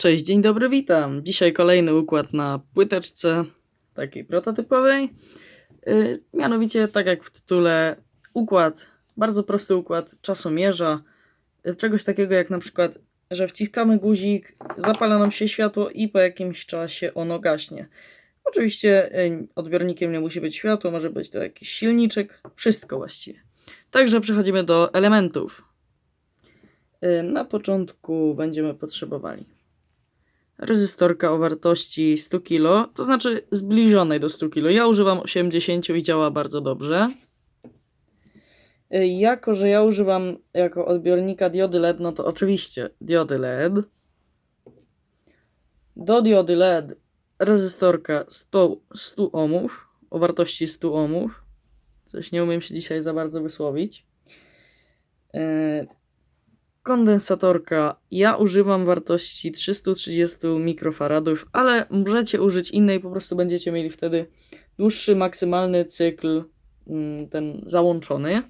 Cześć, dzień dobry, witam. Dzisiaj kolejny układ na płyteczce takiej prototypowej. Yy, mianowicie, tak jak w tytule, układ, bardzo prosty układ czasomierza. Yy, czegoś takiego jak na przykład, że wciskamy guzik, zapala nam się światło i po jakimś czasie ono gaśnie. Oczywiście yy, odbiornikiem nie musi być światło, może być to jakiś silniczek, wszystko właściwie. Także przechodzimy do elementów. Yy, Na początku będziemy potrzebowali rezystorka o wartości 100 kg, to znaczy zbliżonej do 100 kg. Ja używam 80 i działa bardzo dobrze. Y, Jako, że ja używam jako odbiornika diody LED, no to oczywiście diody LED. Do diody LED rezystorka 100, 100 ohmów o wartości 100 ohmów. Coś nie umiem się dzisiaj za bardzo wysłowić. Kondensatorka. Ja używam wartości 330 mikrofaradów, ale możecie użyć innej, po prostu będziecie mieli wtedy dłuższy maksymalny cykl, mm, ten załączony.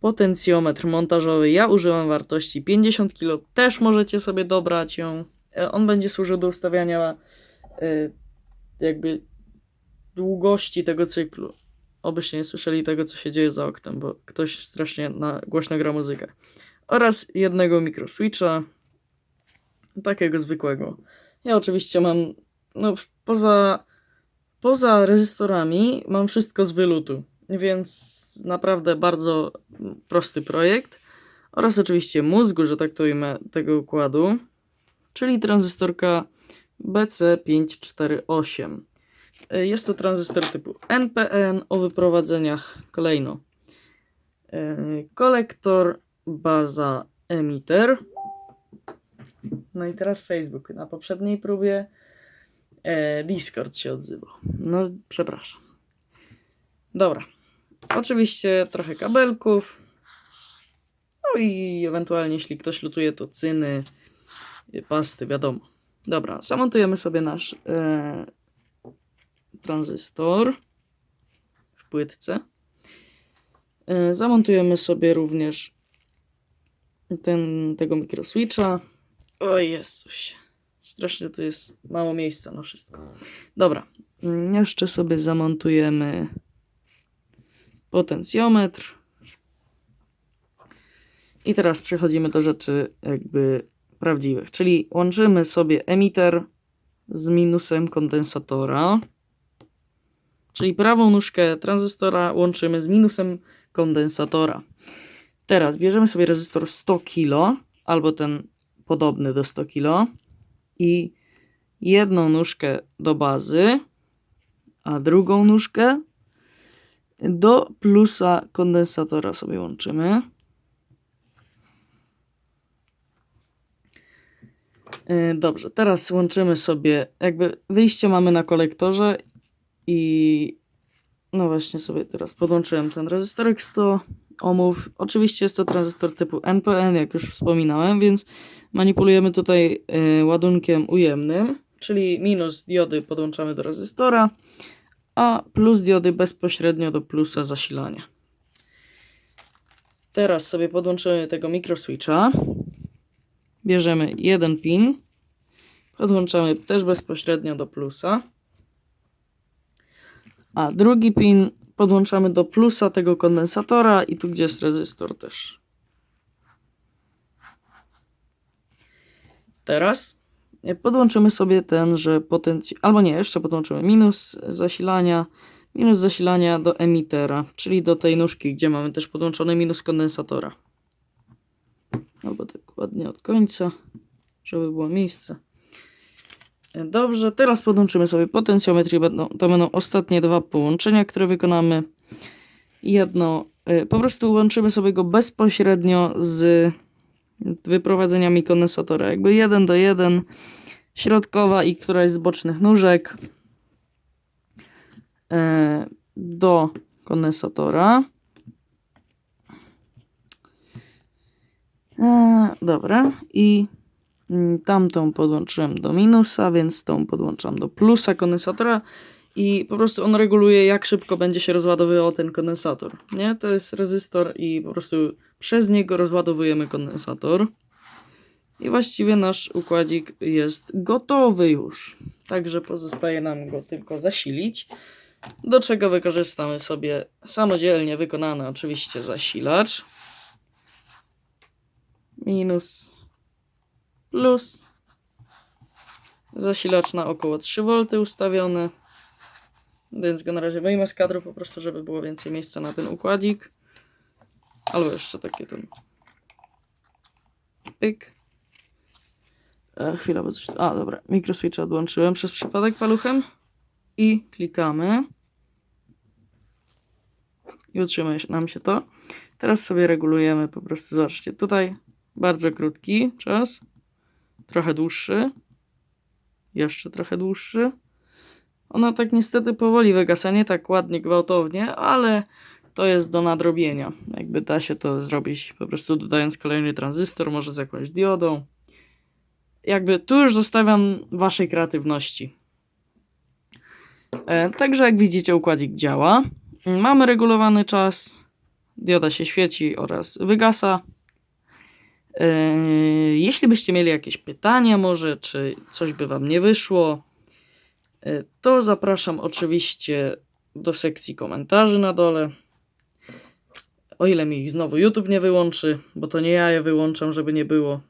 Potencjometr montażowy. Ja używam wartości 50 kg, też możecie sobie dobrać ją. E, On będzie służył do ustawiania e, jakby długości tego cyklu. Obyście nie słyszeli tego, co się dzieje za oknem, bo ktoś strasznie na głośno gra muzykę oraz jednego mikroswitcha, takiego zwykłego. Ja oczywiście mam, no poza, poza rezystorami mam wszystko z wylutu, więc naprawdę bardzo prosty projekt. Oraz oczywiście mózgu, że tak to ujmę, tego układu, czyli tranzystorka BC548. Jest to tranzystor typu NPN o wyprowadzeniach kolejno. Yy, Kolektor baza emitter. No i teraz Facebook. Na poprzedniej próbie e, Discord się odzywał. No, przepraszam. Dobra. Oczywiście trochę kabelków. No i ewentualnie, jeśli ktoś lutuje, to cyny, pasty, wiadomo. Dobra, zamontujemy sobie nasz e, tranzystor w płytce. E, zamontujemy sobie również ten, tego mikroswitcha. O Jezus. Strasznie to jest mało miejsca na wszystko. Dobra. mm, Jeszcze sobie zamontujemy potencjometr. I teraz przechodzimy do rzeczy jakby prawdziwych. Czyli łączymy sobie emiter z minusem kondensatora. Czyli prawą nóżkę tranzystora łączymy z minusem kondensatora. Teraz bierzemy sobie rezystor 100 kg, albo ten podobny do 100 kg i jedną nóżkę do bazy, a drugą nóżkę do plusa kondensatora sobie łączymy. Yy, Dobrze, teraz łączymy sobie, jakby wyjście mamy na kolektorze i no właśnie sobie teraz podłączyłem ten rezystorek 100 ohmów. Oczywiście jest to tranzystor typu NPN, jak już wspominałem, więc manipulujemy tutaj y, ładunkiem ujemnym, czyli minus diody podłączamy do rezystora, a plus diody bezpośrednio do plusa zasilania. Teraz sobie podłączymy tego mikroswitcha. Bierzemy jeden pin, podłączamy też bezpośrednio do plusa, a drugi pin podłączamy do plusa tego kondensatora i tu gdzie jest rezystor też. Teraz e, podłączymy sobie tenże potencjał, albo nie, jeszcze podłączymy minus zasilania, minus zasilania do emitera, czyli do tej nóżki, gdzie mamy też podłączony minus kondensatora. Albo tak ładnie od końca, żeby było miejsce. Dobrze, teraz podłączymy sobie potencjometr i będą, to będą ostatnie dwa połączenia, które wykonamy. Jedno, y, po prostu łączymy sobie go bezpośrednio z wyprowadzeniami kondensatora. Jakby jeden do jeden, środkowa i któraś z bocznych nóżek e, do kondensatora. E, dobra, i Tamtą podłączyłem do minusa, więc tą podłączam do plusa kondensatora i po prostu on reguluje jak szybko będzie się rozładowywał ten kondensator. Nie? To jest rezystor i po prostu przez niego rozładowujemy kondensator. I właściwie nasz układzik jest gotowy już. Także pozostaje nam go tylko zasilić. Do czego wykorzystamy sobie samodzielnie wykonany oczywiście zasilacz. Minus, plus. Zasilacz na około 3V ustawiony. Więc go na razie wyjmę z kadru po prostu, żeby było więcej miejsca na ten układzik. Albo jeszcze takie ten. Pyk. E, chwila, bo coś... A, dobra. Mikroswitcha odłączyłem przez przypadek paluchem. I klikamy. I utrzymuje nam się to. Teraz sobie regulujemy po prostu. Zobaczcie, tutaj bardzo krótki czas. Trochę dłuższy. Jeszcze trochę dłuższy. Ona tak niestety powoli wygasa, nie tak ładnie, gwałtownie, ale to jest do nadrobienia. Jakby da się to zrobić po prostu dodając kolejny tranzystor, może z jakąś diodą. Jakby tu już zostawiam waszej kreatywności. E, także jak widzicie układzik działa. Mamy regulowany czas. Dioda się świeci oraz wygasa. E, jeśli byście mieli jakieś pytania może, czy coś by wam nie wyszło, e, to zapraszam oczywiście do sekcji komentarzy na dole. O ile mi ich znowu YouTube nie wyłączy, bo to nie ja je wyłączam, żeby nie było.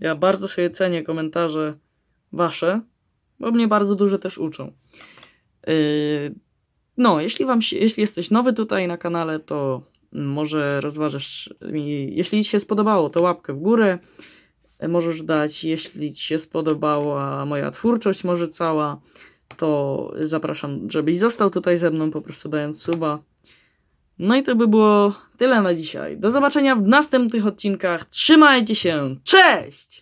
Ja bardzo sobie cenię komentarze wasze, bo mnie bardzo dużo też uczą. Yy, No, jeśli, wam jeśli jesteś nowy tutaj na kanale, to może rozważysz mi, jeśli ci się spodobało, to łapkę w górę możesz dać. Jeśli ci się spodobała moja twórczość, może cała, to zapraszam, żebyś został tutaj ze mną, po prostu dając suba. No i to by było tyle na dzisiaj. Do zobaczenia w następnych odcinkach. Trzymajcie się. Cześć!